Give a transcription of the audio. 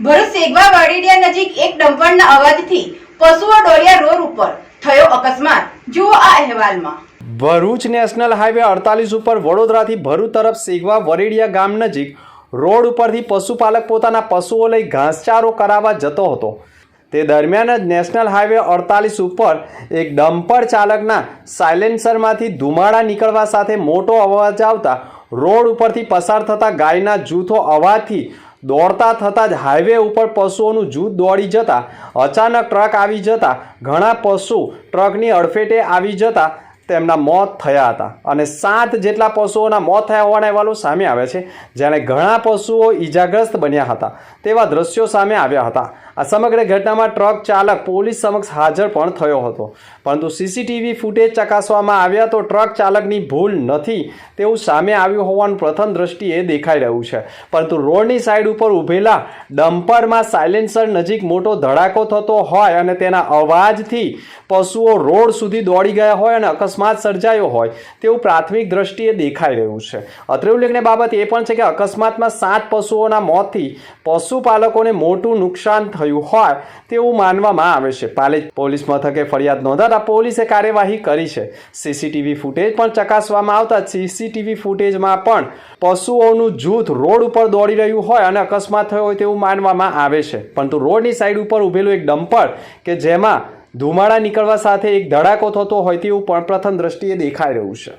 ભરૂચ સેગવા વાડીડિયા નજીક એક ડમ્પરના અવાજથી પશુઓ દોડ્યા રોડ ઉપર થયો અકસ્માત. જુઓ આ અહેવાલમાં. ભરૂચ નેશનલ હાઈવે અડતાલીસ ઉપર વડોદરાથી ભરૂચ તરફ સેગવા વરેડિયા ગામ નજીક રોડ ઉપરથી પશુપાલક પોતાના પશુઓ લઈ ઘાસચારો કરાવવા જતો હતો. તે દરમિયાન જ નેશનલ હાઈવે અડતાલીસ ઉપર એક ડમ્પર ચાલકના સાયલેન્સરમાંથી ધુમાડા નીકળવા સાથે મોટો અવાજ આવતા રોડ ઉપરથી પસાર થતા ગાયના જૂથો અવાજથી દોડતા થતાં જ હાઈવે ઉપર પશુઓનું જૂથ દોડી જતા, અચાનક ટ્રક આવી જતા, ઘણા પશુ ટ્રકની અડફેટે આવી જતા તેમના મોત થયા હતા. અને સાત જેટલા પશુઓના મોત થયા હોવાના અહેવાલો સામે આવ્યા છે. જ્યારે ઘણા પશુઓ ઈજાગ્રસ્ત બન્યા હતા, તેવા દ્રશ્યો સામે આવ્યા હતા. આ સમગ્ર ઘટનામાં ટ્રક ચાલક પોલીસ સમક્ષ હાજર પણ થયો હતો. પરંતુ સીસીટીવી ફૂટેજ ચકાસવામાં આવ્યા તો ટ્રક ચાલકની ભૂલ નથી તેવું સામે આવ્યું હોવાનું પ્રથમ દ્રષ્ટિએ દેખાઈ રહ્યું છે. પરંતુ રોડની સાઈડ ઉપર ઊભેલા ડમ્પરમાં સાયલેન્સર નજીક મોટો ધડાકો થતો હોય અને તેના અવાજથી પશુઓ રોડ સુધી દોડી ગયા હોય અને અકસ્માત સર્જાયો હોય તેવું પ્રાથમિક દ્રષ્ટિએ દેખાઈ રહ્યું છે. અત્રે ઉલ્લેખનીય બાબત એ પણ છે કે અકસ્માતમાં સાત પશુઓના મોતથી પશુપાલકોને મોટું નુકસાન થયું હોય તેવું માનવામાં આવે છે. પાલેજ પોલીસ મથકે ફરિયાદ નોંધાતા પોલીસે કાર્યવાહી કરી છે. સીસીટીવી ફૂટેજ પણ ચકાસવામાં આવતા સીસીટીવી ફૂટેજમાં પણ પશુઓનું જૂથ રોડ ઉપર દોડી રહ્યું હોય અને અકસ્માત થયો હોય તેવું માનવામાં આવે છે. પરંતુ રોડની સાઈડ ઉપર ઊભેલું એક ડમ્પર કે જેમાં ધુમાડા નીકળવા સાથે એક ધડાકો થતો હોય તેવું પણ પ્રથમ દ્રષ્ટિએ દેખાઈ રહ્યું છે.